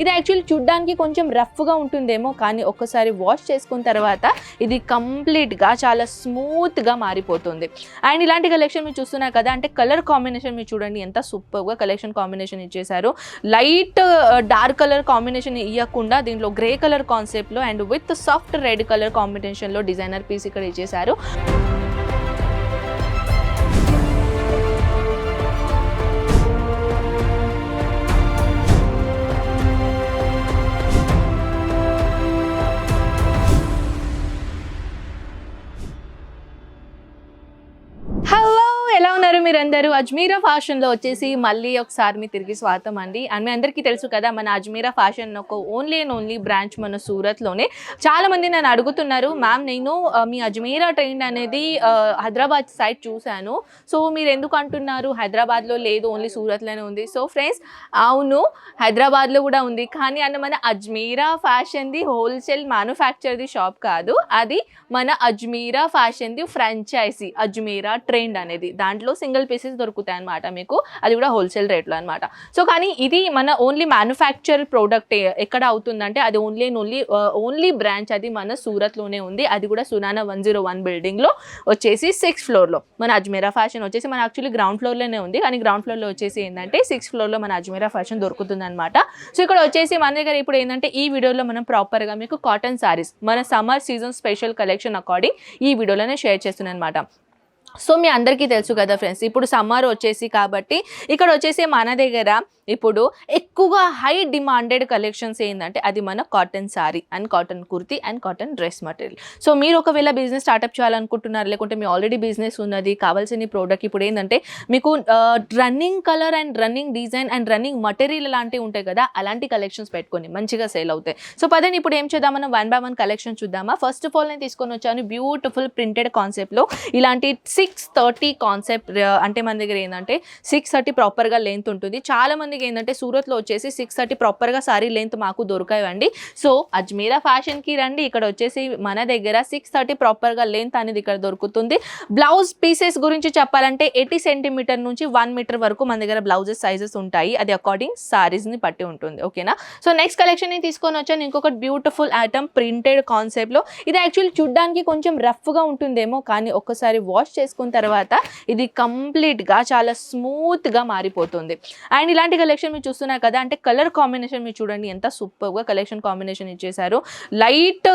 ఇది యాక్చువల్లీ చూడ్డానికి కొంచెం రఫ్గా ఉంటుందేమో కానీ ఒక్కసారి వాష్ చేసుకున్న తర్వాత ఇది కంప్లీట్గా చాలా స్మూత్గా మారిపోతుంది. అండ్ ఇలాంటి కలెక్షన్ మీరు చూస్తున్నారు కదా అంటే కలర్ కాంబినేషన్ మీరు చూడండి ఎంత సూపర్గా కలెక్షన్ కాంబినేషన్ ఇచ్చేసారు లైట్ డార్క్ కలర్ కాంబినేషన్ ఇవ్వకుండా దీంట్లో గ్రే కలర్ కాన్సెప్ట్లో and with soft red colour కాంబినేషన్లో డిజైనర్ పీస్ ఇక్కడ ఇచ్చేసారు మీరందరూ అజ్మీరా ఫ్యాషన్లో వచ్చేసి మళ్ళీ ఒకసారి మీ తిరిగి స్వాగతం అండి. అండ్ మీ అందరికీ తెలుసు కదా మన అజ్మీరా ఫ్యాషన్ ఒక ఓన్లీ అండ్ ఓన్లీ బ్రాంచ్ మన సూరత్లోనే. చాలామంది నన్ను అడుగుతున్నారు మ్యామ్ నేను మీ అజ్మీరా ట్రెండ్ అనేది హైదరాబాద్ సైడ్ చూశాను. సో మీరు ఎందుకు అంటున్నారు? హైదరాబాద్లో లేదు ఓన్లీ సూరత్లోనే ఉంది. సో ఫ్రెండ్స్ అవును హైదరాబాద్లో కూడా ఉంది. కానీ అన్న మన అజ్మీరా ఫ్యాషన్ది హోల్సేల్ మ్యానుఫ్యాక్చర్ది షాప్ కాదు. అది మన అజ్మీరా ఫ్యాషన్ది ఫ్రాంచైజీ అజ్మీరా ట్రెండ్ అనేది. దాంట్లో సింగిల్ పీసెస్ దొరుకుతాయి అనమాట మీకు. అది కూడా హోల్సేల్ రేట్లో అనమాట సో కానీ ఇది మన ఓన్లీ మ్యానుఫ్యాక్చర్ ప్రోడక్ట్ ఎక్కడ అవుతుందంటే అది only and only only branch అది మన సూరత్లోనే ఉంది. అది కూడా సునానా వన్ జీరో వన్ బిల్డింగ్లో వచ్చేసి సిక్స్ ఫ్లోర్లో మన అజ్మీరా ఫ్యాషన్ వచ్చేసి మన యాక్చువల్లీ గ్రౌండ్ ఫ్లోర్లోనే ఉంది. కానీ గ్రౌండ్ ఫ్లోర్లో వచ్చేసి ఏంటంటే సిక్స్ ఫ్లోర్లో మన అజ్మీరా ఫ్యాషన్ దొరుకుతుంది అనమాట సో ఇక్కడ వచ్చేసి మన దగ్గర ఇప్పుడు ఏంటంటే ఈ వీడియోలో మనం ప్రాపర్గా మీకు కాటన్ సారీస్ మన summer season special collection according ఈ వీడియోలోనే షేర్ చేస్తున్నాను అనమాట సో మీ అందరికీ తెలుసు కదా ఫ్రెండ్స్ ఇప్పుడు సమ్మర్ వచ్చేసి కాబట్టి ఇక్కడ వచ్చేసి మన దగ్గర ఇప్పుడు ఎక్కువగా హై డిమాండెడ్ కలెక్షన్స్ ఏంటంటే అది మన cotton sari and cotton kurti and cotton dress material so మీరు ఒకవేళ బిజినెస్ స్టార్ట్అప్ చేయాలనుకుంటున్నారు లేకుంటే మీ ఆల్రెడీ బిజినెస్ ఉన్నది కావాల్సిన ప్రోడక్ట్ ఇప్పుడు ఏంటంటే మీకు running colour and running design and running material లాంటివి ఉంటాయి కదా అలాంటి కలెక్షన్స్ పెట్టుకొని మంచిగా సేల్ అవుతాయి. సో పదండి ఇప్పుడు ఏం చేద్దాం మనం? వన్ బై వన్ కలెక్షన్ చూద్దామా? ఫస్ట్ ఆఫ్ ఆల్ నేను తీసుకొని వచ్చాను బ్యూటిఫుల్ ప్రింటెడ్ కాన్సెప్ట్లో ఇలాంటి సిక్స్ థర్టీ కాన్సెప్ట్ అంటే మన దగ్గర ఏంటంటే సిక్స్ థర్టీ ప్రాపర్గా లెంత్ ఉంటుంది. చాలా మందికి ఏంటంటే సూరత్లో వచ్చేసి సిక్స్ థర్టీ ప్రాపర్గా సారీ లెంత్ మాకు దొరకాయండి సో అజ్మీరా ఫ్యాషన్కి రండి. ఇక్కడ వచ్చేసి మన దగ్గర సిక్స్ థర్టీ ప్రాపర్గా లెంత్ అనేది ఇక్కడ దొరుకుతుంది. బ్లౌజ్ పీసెస్ గురించి చెప్పాలంటే ఎయిటీ సెంటీమీటర్ నుంచి వన్ మీటర్ వరకు మన దగ్గర బ్లౌజెస్ సైజెస్ ఉంటాయి. అది అకార్డింగ్ సారీస్ని పట్టి ఉంటుంది. ఓకేనా సో నెక్స్ట్ కలెక్షన్ నేను తీసుకొని వచ్చాను. ఇంకొకటి బ్యూటిఫుల్ ఐటమ్ ప్రింటెడ్ కాన్సెప్ట్లో ఇది యాక్చువల్లీ చూడ్డానికి కొంచెం రఫ్గా ఉంటుందేమో కానీ ఒక్కసారి వాష్ చేసుకున్న తర్వాత ఇది కంప్లీట్గా చాలా స్మూత్గా మారిపోతుంది. అండ్ ఇలాంటి కలెక్షన్ మీరు చూస్తున్నారు కదా అంటే కలర్ కాంబినేషన్ మీరు చూడండి ఎంత సూపర్గా కలెక్షన్ కాంబినేషన్ ఇచ్చేసారు లైట్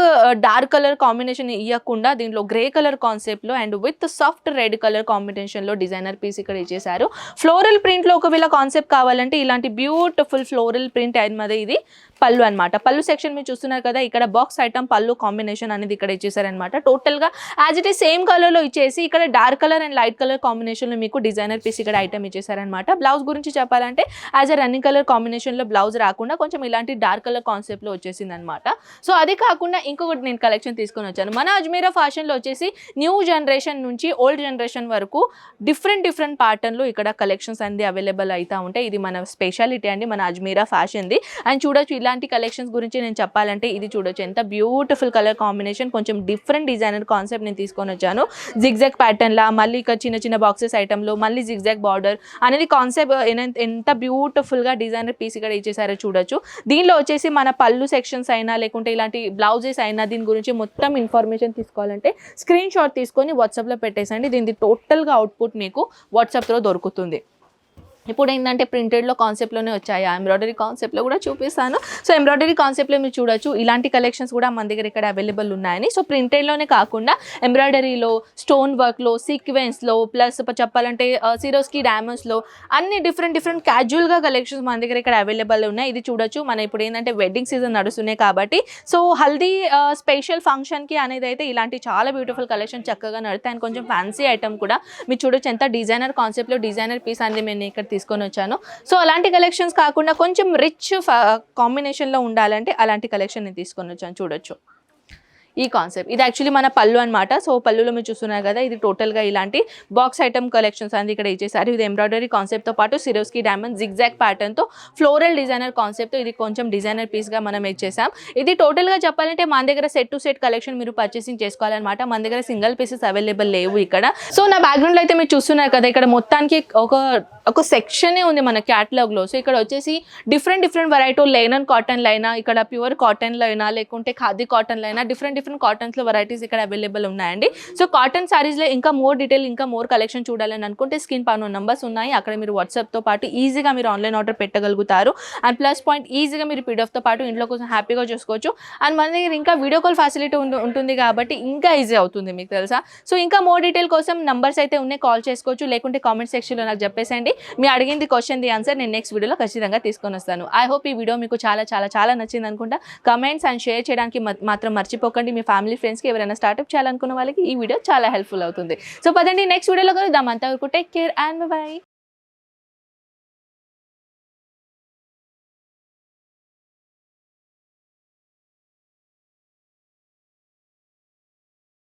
డార్క్ కలర్ కాంబినేషన్ ఇవ్వకుండా దీంట్లో గ్రే కలర్ కాన్సెప్ట్లో and with soft red colour కాంబినేషన్లో డిజైనర్ పీస్ ఇక్కడ ఇచ్చేసారు ఫ్లోరల్ ప్రింట్లో ఒకవేళ కాన్సెప్ట్ కావాలంటే ఇలాంటి బ్యూటిఫుల్ ఫ్లోరల్ ప్రింట్ మీద ఇది పళ్ళు అన్నమాట. పళ్ళు సెక్షన్ మీరు చూస్తున్నారు కదా ఇక్కడ బాక్స్ ఐటమ్ పళ్ళు కాంబినేషన్ అనేది ఇక్కడ ఇచ్చేసారనమాట టోటల్గా యాజ్ ఇట్ ఈస్ సేమ్ కలర్లో ఇచ్చేసి ఇక్కడ dark colour and light colour కాంబినేషన్లో మీకు డిజైనర్ పీస్ ఇక్కడ ఐటమ్ ఇచ్చేసారనమాట బ్లౌజ్ గురించి చెప్పాలంటే యాజ్ అ రన్నింగ్ కలర్ కాంబినేషన్లో బ్లౌజ్ రాకుండా కొంచెం ఇలాంటి డార్క్ కలర్ కాన్సెప్ట్లో వచ్చేసింది అనమాట సో అది కాకుండా ఇంకొకటి నేను కలెక్షన్ తీసుకొని వచ్చాను. మన అజ్మీరా ఫ్యాషన్లో వచ్చేసి న్యూ జనరేషన్ నుంచి ఓల్డ్ జనరేషన్ వరకు డిఫరెంట్ డిఫరెంట్ ప్యాటర్న్లో ఇక్కడ కలెక్షన్స్ అనేది అవైలబుల్ అవుతూ ఉంటాయి. ఇది మన స్పెషాలిటీ అండి మన అజ్మీరా ఫ్యాషన్ది అండ్ చూడొచ్చు ఇలాంటి కలెక్షన్స్ గురించి నేను చెప్పాలంటే ఇది చూడొచ్చు. ఎంత బ్యూటిఫుల్ కలర్ కాంబినేషన్ కొంచెం డిఫరెంట్ డిజైనర్ కాన్సెప్ట్ నేను తీసుకొని వచ్చాను. జిగ్జాగ్ ప్యాటర్న్లా మళ్ళీ ఇక్కడ చిన్న చిన్న బాక్సెస్ ఐటెంలో మళ్ళీ జిగ్జాగ్ బార్డర్ అనేది కాన్సెప్ట్ uh, ఎంత బ్యూటిఫుల్గా డిజైనర్ పీస్ ఇక్కడ ఇచ్చేసారో చూడొచ్చు. దీనిలో వచ్చేసి మన పళ్ళు సెక్షన్స్ అయినా లేకుంటే ఇలాంటి బ్లౌజెస్ అయినా దీని గురించి మొత్తం ఇన్ఫర్మేషన్ తీసుకోవాలంటే స్క్రీన్ షాట్ తీసుకొని వాట్సాప్లో పెట్టేసండి. దీని టోటల్గా అవుట్పుట్ మీకు వాట్సాప్లో దొరుకుతుంది. ఇప్పుడు ఏంటంటే ప్రింటెడ్లో కాన్సెప్ట్లోనే వచ్చాయి. ఎంబ్రాయిడరీ కాన్సెప్ట్లో కూడా చూపిస్తాను. సో ఎంబ్రాయిడరీ కాన్సెప్ట్లో మీరు చూడొచ్చు. ఇలాంటి కలెక్షన్స్ కూడా మన దగ్గర ఇక్కడ అవైలబుల్ ఉన్నాయని. సో ప్రింటెడ్లోనే కాకుండా ఎంబ్రాయిడరీలో స్టోన్ వర్క్లో సీక్వెన్స్లో ప్లస్ చెప్పాలంటే సిరోస్కి డైమండ్స్లో అన్ని డిఫరెంట్ డిఫరెంట్ క్యాజువల్గా కలెక్షన్స్ మన దగ్గర ఇక్కడ అవైలబుల్ ఉన్నాయి. ఇది చూడొచ్చు. మన ఇప్పుడు ఏంటంటే వెడ్డింగ్ సీజన్ నడుస్తున్నాయి కాబట్టి. సో హల్దీ స్పెషల్ ఫంక్షన్కి అనేది అయితే ఇలాంటి చాలా బ్యూటిఫుల్ కలెక్షన్ చక్కగా నడుతాయి. అండ్ కొంచెం ఫ్యాన్సీ ఐటమ్ కూడా మీరు చూడొచ్చు. ఎంత డిజైనర్ కాన్సెప్ట్లో డిజైనర్ పీస్ అనేది నేను ఇక్కడ తీసుకొని వచ్చాను. సో అలాంటి కలెక్షన్స్ కాకుండా కొంచెం రిచ్ కాంబినేషన్లో ఉండాలంటే అలాంటి కలెక్షన్ నేను తీసుకొని వచ్చాను. చూడొచ్చు. ఈ కాన్సెప్ట్ ఇది యాక్చువల్లీ మన పళ్ళు అనమాట సో పళ్ళులో మీరు చూస్తున్నారు కదా ఇది టోటల్గా ఇలాంటి బాక్స్ ఐటమ్ కలెక్షన్స్ అనేది ఇక్కడ ఇచ్చేసారు. ఇది ఎంబ్రాయిడరీ కాన్సెప్ట్తో పాటు సిరోస్కి డైమండ్ జిగ్జాక్ ప్యాటర్న్తో ఫ్లోరల్ డిజైనర్ కాన్సెప్ట్తో ఇది కొంచెం డిజైనర్ పీస్గా మనం ఇచ్చేసాం. ఇది టోటల్గా చెప్పాలంటే మన దగ్గర సెట్ టు సెట్ కలెక్షన్ మీరు పర్చేసింగ్ చేసుకోవాలన్నమాట. మన దగ్గర సింగిల్ పీసెస్ అవైలబుల్ లేవు ఇక్కడ. సో నా బ్యాక్గ్రౌండ్లో అయితే మీరు చూస్తున్నారు కదా ఇక్కడ మొత్తానికి ఒక ఒక సెక్షనే ఉంది మన క్యాటలాగ్లో సో ఇక్కడ వచ్చేసి different different variety linen cotton లైనా ఇక్కడ ప్యూర్ కాటన్లో అయినా లేకుంటే ఖాదీ కాటన్లో అయినా డిఫరెంట్ డిఫరెంట్ కాటన్స్లో వెరైటీస్ ఇక్కడ అవైలబుల్ ఉన్నాయండి. సో కాటన్ సారీస్లో ఇంకా మోర్ డీటెయిల్ ఇంకా మోర్ కలెక్షన్ చూడాలని అనుకుంటే స్క్రీన్ పైన నంబర్స్ ఉన్నాయి. అక్కడ మీరు వాట్సాప్తో పాటు ఈజీగా మీరు ఆన్లైన్ ఆర్డర్ పెట్టగలుగుతారు. అండ్ ప్లస్ పాయింట్ ఈజీగా మీరు పీడిఎఫ్తో పాటు ఇంట్లో కోసం హ్యాపీగా చూసుకోవచ్చు. అండ్ మన దగ్గర ఇంకా వీడియో కాల్ ఫెసిలిటీ ఉంటుంది కాబట్టి ఇంకా ఈజీ అవుతుంది మీకు తెలుసా? సో ఇంకా మోర్ డీటెయిల్ కోసం నంబర్స్ అయితే ఉన్నాయి. కాల్ చేసుకోవచ్చు. లేకుంటే కామెంట్ సెక్షన్లో నాకు చెప్పేసండి మీ అడిగింది క్వశ్చన్ ది ఆన్సర్ నేను నెక్స్ట్ వీడియోలో ఖచ్చితంగా తీసుకొని వస్తాను. ఐ హోప్ ఈ వీడియో మీకు చాలా చాలా చాలా నచ్చింది అనుకుంటా. కమెంట్స్ అండ్ షేర్ చేయడానికి మాత్రం మర్చిపోకండి. మీ ఫ్యామిలీ ఫ్రెండ్స్కి ఎవరైనా స్టార్ట్అప్ చేయాలనుకున్న వాళ్ళకి ఈ వీడియో చాలా హెల్ప్ఫుల్ అవుతుంది. సో పదండి నెక్స్ట్ వీడియోలో కలుద్దాం. అంతవరకు టేక్ కేర్ అండ్ బై